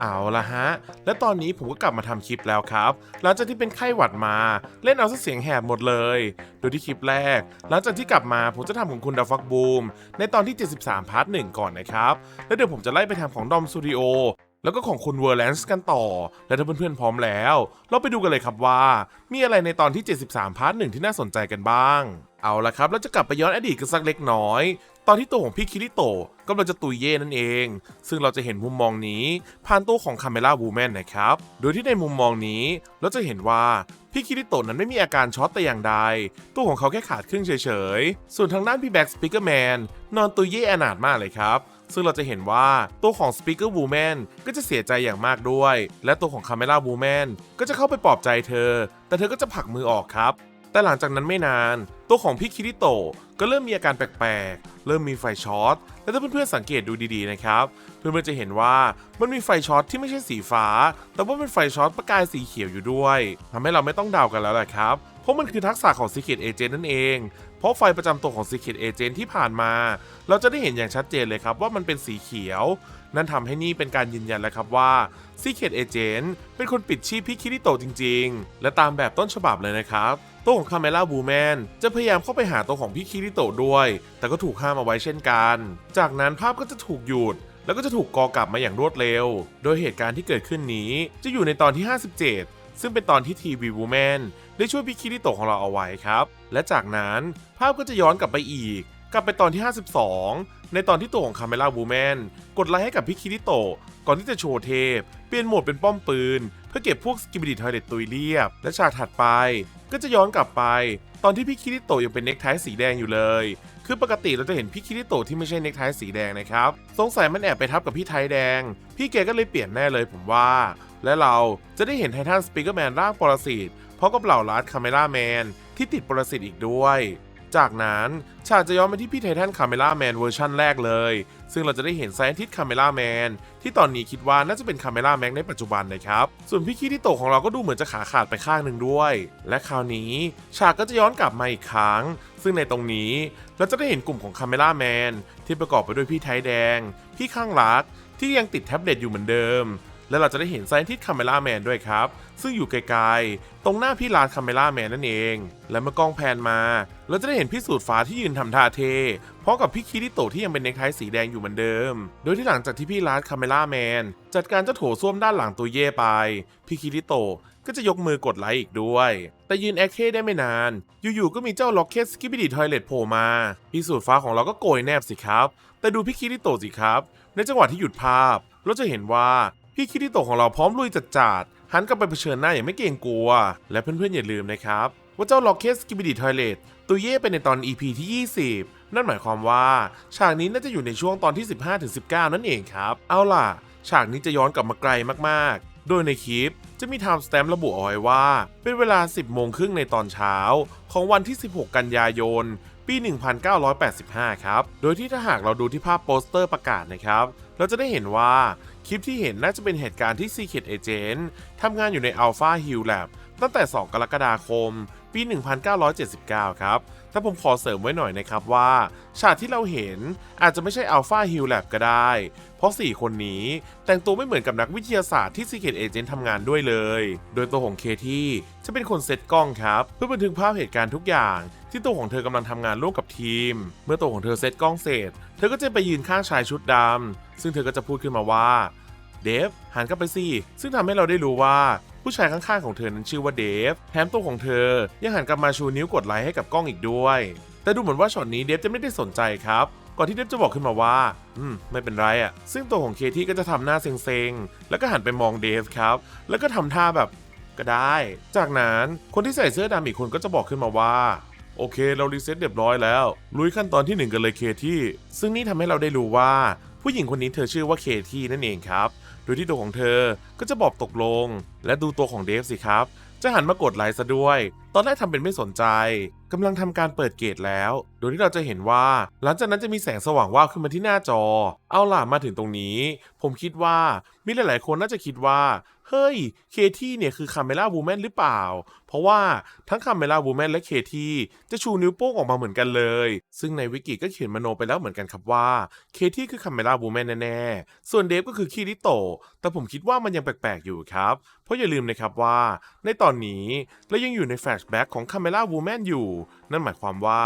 เอาละฮะ และตอนนี้ผมก็กลับมาทำคลิปแล้วครับ หลังจากที่เป็นไข้หวัดมา เล่นเอาซะเสียงแหบหมดเลย โดยที่คลิปแรก หลังจากที่กลับมาผมจะทำของคุณดาฟักบูม ในตอนที่ 73 พาร์ทหนึ่งก่อนนะครับ แล้วเดี๋ยวผมจะไล่ไปทำของดอมสตูดิโอ แล้วก็ของคุณเวอร์แลนซ์กันต่อ และถ้าเพื่อนๆพร้อมแล้ว เราไปดูกันเลยครับว่า มีอะไรในตอนที่ 73 พาร์ทหนึ่งที่น่าสนใจกันบ้างเอาละครับ เราจะกลับไปย้อนอดีตกันสักเล็กน้อย ตอนที่ตัวของพี่คิริโตะกำลังจะตุยเย่นั่นเอง ซึ่งเราจะเห็นมุมมองนี้ผ่านตัวของคาเมล่าวูแมนนะครับ โดยที่ในมุมมองนี้เราจะเห็นว่าพี่คิริโตะนั้นไม่มีอาการช็อตแต่อย่างใด ตัวของเขาแค่ขาดครึ่งเฉยๆ ส่วนทางด้านพี่แบ็กสปิเกอร์แมนนอนตุยเย่อนาถมากเลยครับซึ่งเราจะเห็นว่าตัวของ Speaker Woman ก็จะเสียใจอย่างมากด้วย และตัวของ Camera Woman ก็จะเข้าไปปลอบใจเธอ แต่เธอก็จะผลักมือออกครับ แต่หลังจากนั้นไม่นาน ตัวของพี่คิริโตะก็เริ่มมีอาการแปลกๆ เริ่มมีไฟช็อต และถ้าเพื่อนๆสังเกตดูดีๆนะครับ เพื่อนๆจะเห็นว่ามันมีไฟช็อตที่ไม่ใช่สีฟ้า แต่ว่าเป็นไฟช็อตประกายสีเขียวอยู่ด้วยทำให้เราไม่ต้องเดากันแล้วแหละครับ เพราะมันคือทักษะของ Secret Agent นั่นเอง เพราะไฟประจำตัวของ Secret Agent ที่ผ่านมา เราจะได้เห็นอย่างชัดเจนเลยครับว่ามันเป็นสีเขียว นั่นทำให้นี่เป็นการยืนยันแล้วครับว่า Secret Agent เป็นคนปิดชีพพี่คิริโตจริง ๆ และตามแบบต้นฉบับเลยนะครับตัวของคาเมล่าบูแมนจะพยายามเข้าไปหาตัวของพี่คิริโตด้วย แต่ก็ถูกห้ามเอาไว้เช่นกัน จากนั้นภาพก็จะถูกหยุดแล้วก็จะถูกกอกลับมาอย่างรวดเร็ว โดยเหตุการณ์ที่เกิดขึ้นนี้จะอยู่ในตอนที่ 57 ซึ่งเป็นตอนที่ทีวีวูแมนได้ช่วยพี่คิริโตของเราเอาไว้ครับ และจากนั้นภาพก็จะย้อนกลับไปอีก กลับไปตอนที่ 52 ในตอนที่ตัวของคาเมล่าบูแมนกดไลค์ให้กับพี่คิริโตะก่อนที่จะโชว์เทพเปลี่ยนโหมดเป็นป้อมปืน เพื่อเก็บพวกสกิบิดิทอยเลตตุยเรียบ และฉากถัดไป ก็จะย้อนกลับไป ตอนที่พี่คิริโตะยังเป็นเน็กไทสีแดงอยู่เลย คือปกติเราจะเห็นพี่คิริโตะที่ไม่ใช่เน็กไทสีแดงนะครับ สงสัยมันแอบไปทับกับพี่ไทยแดง พี่แกก็เลยเปลี่ยนแน่เลยผมว่า และเราจะได้เห็นไททันสปีกเกอร์แมนร่างปรสิตพร้อมกับเหล่าลัดคาเมล่าแมนที่ติดปรสิตอีกด้วย จากนั้นฉากจะย้อนไปที่พี่ไททันคาเมล่าแมนเวอร์ชั่นแรกเลย ซึ่งเราจะได้เห็นไซนทิสคาเมล่าแมนที่ตอนนี้คิดว่าน่าจะเป็นคาเมล่าแม็กในปัจจุบันนะครับ ส่วนพี่คิริโตของเราก็ดูเหมือนจะขาขาดไปข้างหนึ่งด้วย และคราวนี้ฉากก็จะย้อนกลับมาอีกครั้ง ซึ่งในตรงนี้เราจะได้เห็นกลุ่มของคาเมล่าแมนที่ประกอบไปด้วยพี่ไทยแดง พี่ข้างรักที่ยังติดแท็บเล็ตอยู่เหมือนเดิม และเราจะได้เห็นไซเอนทิสคาเมล่าแมนด้วยครับ ซึ่งอยู่ไกลๆ ตรงหน้าพี่ลาดคาเมล่าแมนนั่นเอง และเมื่อกล้องแพนมา เราจะได้เห็นพี่สูตรฟ้าที่ยืนทำท่าเทพร้อมกับพี่คิริโตที่ยังเป็นเนคไทสีแดงอยู่เหมือนเดิม โดยที่หลังจากที่พี่ลาดคาเมล่าแมนจัดการเจ้าโถส้วมด้านหลังตัวเย่ไป พี่คิริโตก็จะยกมือกดไลค์อีกด้วย แต่ยืนแอคเคได้ไม่นาน อยู่ๆ ก็มีเจ้าล็อกเก็ตสกิบิดิทอยเลตโผล่มา พี่สูตรฟ้าของเราก็โกยแนบสิครับ แต่ดูพี่คิริโตสิครับ ในจังหวะที่หยุดภาพ เราจะเห็นว่า พี่คิริโตของเราพร้อมลุยจัดจาดหันกลับไปเผชิญหน้าอย่างไม่เกรงกลัว และเพื่อนๆอย่าลืมนะครับ ว่าเจ้าล็อกเก็ตสกิบิดิทอยเลตตัวเย่ไปในตอน EP ที่ 20 นั่นหมายความว่าฉากนี้น่าจะอยู่ในช่วงตอนที่ 15-19 นั่นเองครับ เอาล่ะ ฉากนี้จะย้อนกลับมาไกลมากๆ โดยในคลิปจะมีไทม์สแตมป์ระบุเอาไว้ว่า เป็นเวลา 10 โมงครึ่งในตอนเช้า ของวันที่ 16 กันยายน ปี 1985 ครับ โดยที่ถ้าหากเราดูที่ภาพโปสเตอร์ประกาศนะครับ เราจะได้เห็นว่าคลิปที่เห็นน่าจะเป็นเหตุการณ์ที่ Secret Agent ทำงานอยู่ใน Alpha Hill Lab ตั้งแต่ 2 กรกฎาคม ปี 1979 ครับ แต่ผมขอเสริมไว้หน่อยนะครับว่า ฉากที่เราเห็นอาจจะไม่ใช่ Alpha Hill Lab ก็ได้ เพราะ 4 คนนี้แต่งตัวไม่เหมือนกับนักวิทยาศาสตร์ที่ Secret Agent ทำงานด้วยเลย โดยตัวของเคที่จะเป็นคนเซตกล้องครับ เพื่อบันทึกภาพเหตุการณ์ทุกอย่าง ที่ตัวของเธอกำลังทำงานร่วมกับทีม เมื่อตัวของเธอเซตกล้องเสร็จ เธอก็จะไปยืนข้างชายชุดดำซึ่งเธอก็จะพูดขึ้นมาว่าเดฟหันกลับไปสิซึ่งทำให้เราได้รู้ว่า ผู้ชายข้างๆของเธอนั้นชื่อว่าเดฟแถมตัวของเธอ ยังหันกลับมาชูนิ้วกดไลค์ให้กับกล้องอีกด้วย แต่ดูเหมือนว่าช็อตนี้เดฟจะไม่ได้สนใจครับก่อนที่เดฟจะบอกขึ้นมาว่า อืม ไม่เป็นไรอะ่ะ ซึ่งตัวของเคที่ก็จะทำหน้าเซ็งๆ แล้วก็หันไปมองเดฟครับ แล้วก็ทำท่าแบบก็ได้ จากนั้นคนที่ใส่เสื้อดำอีกคนก็จะบอกขึ้นมาว่า โอเค เรารีเซ็ตเรียบร้อยแล้ว ลุยขั้นตอนที่หนึ่งกันเลยเคที่ ซึ่งนี่ทำให้เราได้รู้ว่า ผู้หญิงคนนี้เธอชื่อว่าเคที่นั่นเองครับ โดยที่ตัวของเธอก็จะบอกตกลง และดูตัวของเดฟสิครับ จะหันมากดไลค์ซะด้วย ตอนแรกทำเป็นไม่สนใจกำลังทำการเปิดเกตแล้ว โดยที่เราจะเห็นว่า หลังจากนั้นจะมีแสงสว่างวาบขึ้นมาที่หน้าจอ เอาล่ะมาถึงตรงนี้ ผมคิดว่ามีหลายๆคนน่าจะคิดว่า เฮ้ย เคที่เนี่ยคือคาเมล่าวูแมนหรือเปล่า เพราะว่าทั้งคาเมล่าวูแมนและเคที่จะชูนิ้วโป้งออกมาเหมือนกันเลย ซึ่งในวิกิก็เขียนมโนไปแล้วเหมือนกันครับว่า เคที่คือคาเมล่าวูแมนแน่ๆ ส่วนเดฟก็คือคิริโต แต่ผมคิดว่ามันยังแปลกๆอยู่ครับ เพราะอย่าลืมนะครับว่า ในตอนนี้เรายังอยู่ในแฟลชแบ็กของคาเมล่าวูแมนอยู่ นั่นหมายความว่า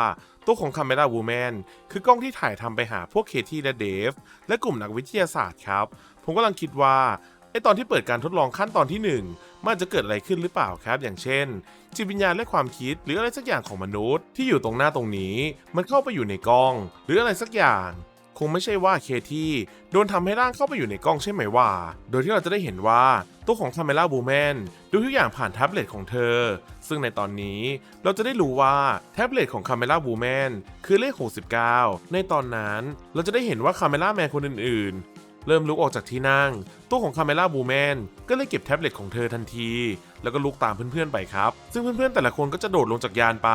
ตัวของคาเมล่าวูแมนคือกล้องที่ถ่ายทำไปหาพวกเคที่และเดฟ และกลุ่มนักวิทยาศาสตร์ครับ ผมกำลังคิดว่า ไอตอนที่เปิดการทดลองขั้นตอนที่หนึ่งมันจะเกิดอะไรขึ้นหรือเปล่าครับ อย่างเช่น จิตวิญญาณและความคิดหรืออะไรสักอย่างของมนุษย์ ที่อยู่ตรงหน้าตรงนี้ มันเข้าไปอยู่ในกล้อง หรืออะไรสักอย่าง คงไม่ใช่ว่าเคที่โดนทำให้ร่างเข้าไปอยู่ในกล้องใช่ไหมว่า โดยที่เราจะได้เห็นว่าตัวของคาเมล่าบูแมนดูทุกอย่างผ่านแท็บเล็ตของเธอ ซึ่งในตอนนี้เราจะได้รู้ว่าแท็บเล็ตของคาเมล่าบูแมนคือเลข 69 ในตอนนั้นเราจะได้เห็นว่าคาเมล่าแมนคนอื่น เริ่มลุกออกจากที่นั่ง ตัวของคาเมล่าบูแมนก็เลยเก็บแท็บเล็ตของเธอทันที แล้วก็ลุกตามเพื่อนๆไปครับ ซึ่งเพื่อนๆแต่ละคนก็จะโดดลงจากยานไป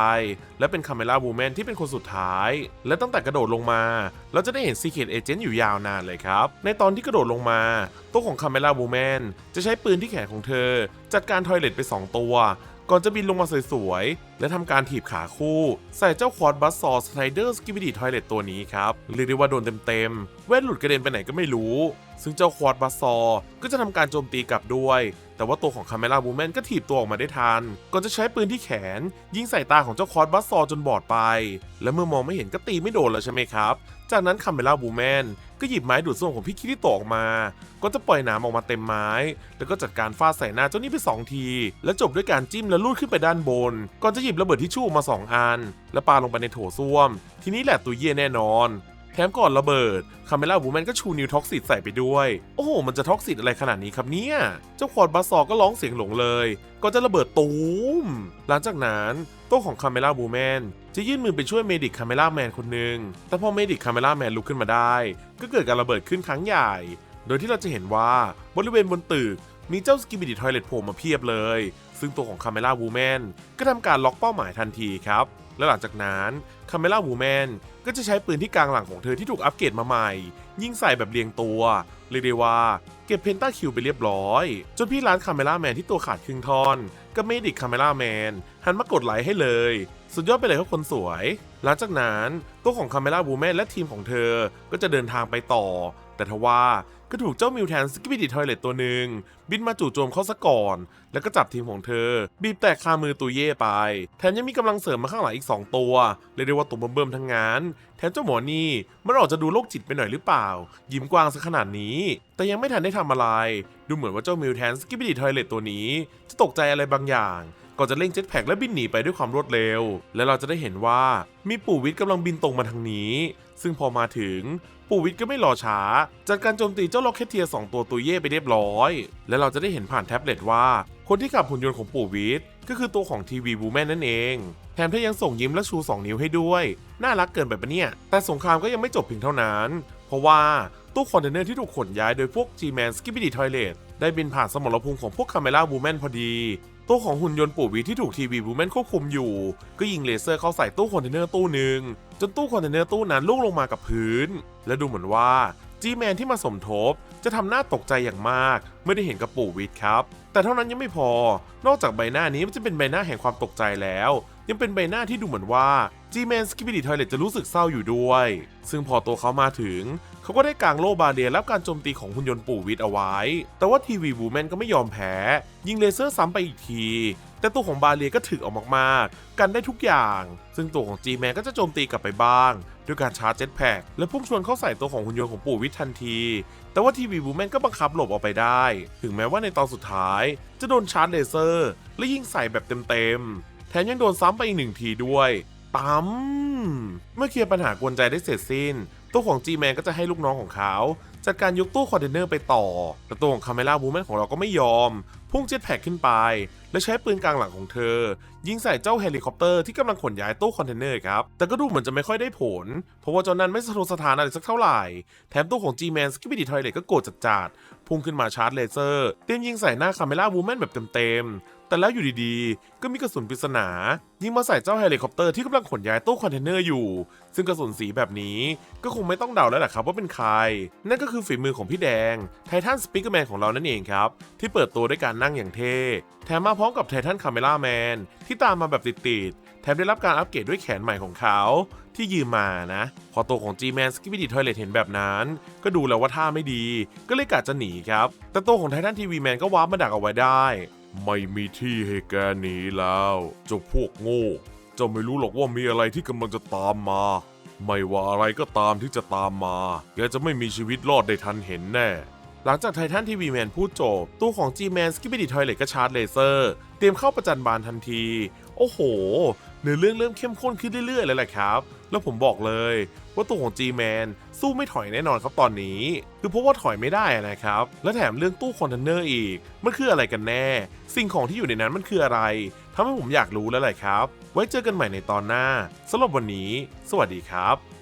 และเป็นคาเมล่าบูแมนที่เป็นคนสุดท้าย และตั้งแต่กระโดดลงมา เราจะได้เห็นซีเค t เอเจนต์อยู่ยาวนานเลยครับ ในตอนที่กระโดดลงมา ตัวของคาเมล่าบูแมนจะใช้ปืนที่แขนของเธอ จัดการทอยเลตไป 2 ตัว ก่อนจะบินลงมาสวยๆ และทำการถีบขาคู่ ใส่เจ้าควอดบัสซอสไนเดอร์สกิบิดีทอยเลตตัวนี้ครับ เรียกได้ว่าโดนเต็มๆ แว่นหลุดกระเด็นไปไหนก็ไม่รู้ ซึ่งเจ้าควอดบัสซอก็จะทำการโจมตีกลับด้วย แต่ว่าตัวของคาเมล่าบูแมนก็ถีบตัวออกมาได้ทัน ก่อนจะใช้ปืนที่แขน ยิงใส่ตาของเจ้าคอร์สบัสซอจนบอดไป และเมื่อมองไม่เห็นก็ตีไม่โดนแล้วใช่ไหมครับ จากนั้นคาเมล่าบูแมนก็หยิบไม้ดูดซ่วมของพี่คิริโตออกมา ก็จะปล่อยหนามออกมาเต็มไม้ แล้วก็จัดการฟาดใส่หน้าเจ้านี่ไปสองที แล้วจบด้วยการจิ้มและลูดขึ้นไปด้านบน ก่อนจะหยิบระเบิดทิชชู่มาสองอัน แล้วปาลงไปในโถส้วม ทีนี้แหละตัวเย่แน่นอน แถมก่อนระเบิดคาเมล่าบูแมนก็ชูนิวท็อกซิตใส่ไปด้วย โอ้โห มันจะท็อกซิตอะไรขนาดนี้ครับเนี่ย เจ้าควอดบัสซอก็ร้องเสียงหลงเลย ก็จะระเบิดตูม หลังจากนั้นตัวของคาเมล่าบูแมนจะยื่นมือไปช่วยเมดิกคาเมล่าแมนคนหนึ่ง แต่พอเมดิกคาเมล่าแมนลุกขึ้นมาได้ ก็เกิดการระเบิดขึ้นครั้งใหญ่ โดยที่เราจะเห็นว่าบริเวณบนตึกมีเจ้าสกิบิดิทอยเลตโผล่มาเพียบเลย ซึ่งตัวของคาเมล่าบูแมนก็ทำการล็อกเป้าหมายทันทีครับ และหลังจากนั้นคาเมล่าวูแมนก็จะใช้ปืนที่กลางหลังของเธอที่ถูกอัปเกรดมาใหม่ ยิงใส่แบบเรียงตัวเรียกได้ว่าเก็บเพนต้าคิวไปเรียบร้อย จนพี่ร้านคาเมล่าแมนที่ตัวขาดครึ่งท่อนกับเมดิกคาเมล่าแมนหันมากดไลค์ให้เลย สุดยอดไปเลยครับคนสวย หลังจากนั้นตัวของคาเมล่าวูแมนและทีมของเธอก็จะเดินทางไปต่อ แต่ทว่า ก็ถูกเจ้ามิวแทนสกิบิดิทอยเลตตัวหนึ่งบินมาจู่โจมเขาซะก่อน แล้วก็จับทีมของเธอ บีบแตกคามือตัวเย่ไป แถมยังมีกำลังเสริมมาข้างหลังอีก 2 ตัว เรียกได้ว่าตัวเบิ่มๆทั้งงาน แถมเจ้าหมอนี่มันออกจะดูโรคจิตไปหน่อยหรือเปล่า ยิ้มกว้างซะขนาดนี้ แต่ยังไม่ทันได้ทำอะไร ดูเหมือนว่าเจ้ามิวแทนสกิบิดิทอยเลตตัวนี้ จะตกใจอะไรบางอย่างก่อนจะเร่งเจ็ตแพ็กและบินหนีไปด้วยความรวดเร็ว และเราจะได้เห็นว่ามีปู่วิทย์กำลังบินตรงมาทางนี้ ซึ่งพอมาถึง ปู่วิทย์ก็ไม่รอช้า จัดการโจมตีเจ้าล็อกเคเทียสองตัวตัวเย่ไปเรียบร้อย และเราจะได้เห็นผ่านแท็บเล็ตว่า คนที่ขับหุ่นยนต์ของปู่วิทย์ก็คือตัวของทีวีบูแมนนั่นเอง แถมเธอยังส่งยิ้มและชู 2 นิ้วให้ด้วย น่ารักเกินไปปะเนี่ย แต่สงครามก็ยังไม่จบเพียงเท่านั้น เพราะว่าตู้คอนเทนเนอร์ที่ถูกขนย้ายโดยพวก G-Man Skibidi Toilet ได้บินผ่านสมรภูมิของพวกคาเมล่าบูแมนพอดี ตู้ของหุ่นยนต์ปู่วีที่ถูกทีวีบูแมนควบคุมอยู่ ก็ยิงเลเซอร์เข้าใส่ตู้คอนเทนเนอร์ตู้หนึ่งจนตู้คอนเทนเนอร์ตู้นั้นลุ่วงลงมากับพื้น และดูเหมือนว่าจีแมนที่มาสมทบจะทำหน้าตกใจอย่างมากเมื่อได้เห็นกับปู่วิทครับ แต่เท่านั้นยังไม่พอ นอกจากใบหน้านี้มันจะเป็นใบหน้าแห่งความตกใจแล้ว ยังเป็นใบหน้าที่ดูเหมือนว่า G-Man Skibidi Toilet จะรู้สึกเศร้าอยู่ด้วย ซึ่งพอตัวเขามาถึง เขาก็ได้กางโล่บาเรียรับการโจมตีของหุ่นยนต์ปู่วิทย์เอาไว้ แต่ว่าทีวีบูแมนก็ไม่ยอมแพ้ ยิงเลเซอร์ซ้ำไปอีกที แต่ตัวของบาเรียก็ถึกออกมากๆ กันได้ทุกอย่าง ซึ่งตัวของ G-Man ก็จะโจมตีกลับไปบ้าง ด้วยการชาร์จเจ็ตแพ็กและพุ่งชวนเข้าใส่ตัวของหุ่นยนต์ของปู่วิทย์ทันที แต่ว่าทีวีบูแมนก็บังคับหลบออกไปได้ ถึงแม้ว่าในตอนสุดท้าย จะโดนชาร์จเลเซอร์ และยิงใส่แบบเต็มๆ ถมยังโดนซ้ำไปอีกหนึ่งทีด้วยปั๊มเมื่อเคลียร์ปัญหากวนใจได้เสร็จสิ้นตัวของ G-Man ก็จะให้ลูกน้องของเขาจัดการยกตู้คอนเทนเนอร์ไปต่อ แต่ตัวของคาเมล่าบูแมนของเราก็ไม่ยอม พุ่งเจ็ตแพ็กขึ้นไป และใช้ปืนกลางหลังของเธอ ยิงใส่เจ้าเฮลิคอปเตอร์ที่กำลังขนย้ายตู้คอนเทนเนอร์ครับ แต่ก็ดูเหมือนจะไม่ค่อยได้ผล เพราะว่าเจ้านั้นไม่สะทกสถานอะไรสักเท่าไหร่ แถมตู้ของ G-Man s k i p p y d ทอยเลตก็โกรธจัดๆ พุ่งขึ้นมาชาร์จเลเซอร์ เตรียมยิงใส่หน้าคาเมล่าวูแมนแบบเต็มๆ แต่แล้วอยู่ดีๆ ก็มีกระสุนปริศนายิงมาใส่เจ้าเฮลิคอปเตอร์ที่กำลังขนย้ายตู้คอนเทนเนอร์อยู่ ซึ่งกระสุนสีแบบนี้ก็คงไม่ต้องเดาแล้วแหละครับว่าเป็นใคร นั่นก็คือฝีมือของพี่แดงไททันสปิเกอร์แมนของเรานั่นเองครับ ที่เปิดตัวด้วยการนั่งอย่างเท่แถมมาพร้อมกับไททันคาเมล่าแมนที่ตามมาแบบติดๆแถมได้รับการอัปเกรดด้วยแขนใหม่ของเขาที่ยืมมานะ พอตัวของ G-Man s k i p p y d ทอยเลตเห็นแบบนั้น ก็ดูแล้วว่าท่าไม่ดี ก็เลยกะจะหนีครับ แต่ตัวของไททันทีวีแมนก็ว้าร์ปมาดักเอาไว้ได้ ไม่มีที่ให้แกหนีแล้ว เจ้าพวกโง่ เจ้าไม่รู้หรอกว่ามีอะไรที่กำลังจะตามมา ไม่ว่าอะไรก็ตามที่จะตามมา แกจะไม่มีชีวิตรอดได้ทันเห็นแน่ หลังจากไททันทีวีแมนพูดจบ ตู้ของ G-Man s k i p p y d ทอยเลตก็ชาร์จเลเซอร์ เตรียมเข้าประจันบานทันที โอ้โหเนื้อเรื่องเริ่มเข้มข้นขึ้นเรื่อยๆเลยแหละครับ แล้วผมบอกเลยว่าตัวของ G-Man สู้ไม่ถอยแน่นอนครับตอนนี้ คือเพราะว่าถอยไม่ได้นะครับ และแถมเรื่องตู้คอนเทนเนอร์อีก มันคืออะไรกันแน่ สิ่งของที่อยู่ในนั้นมันคืออะไรทำให้ผมอยากรู้แล้วแหละครับ ไว้เจอกันใหม่ในตอนหน้าสำหรับวันนี้ สวัสดีครับ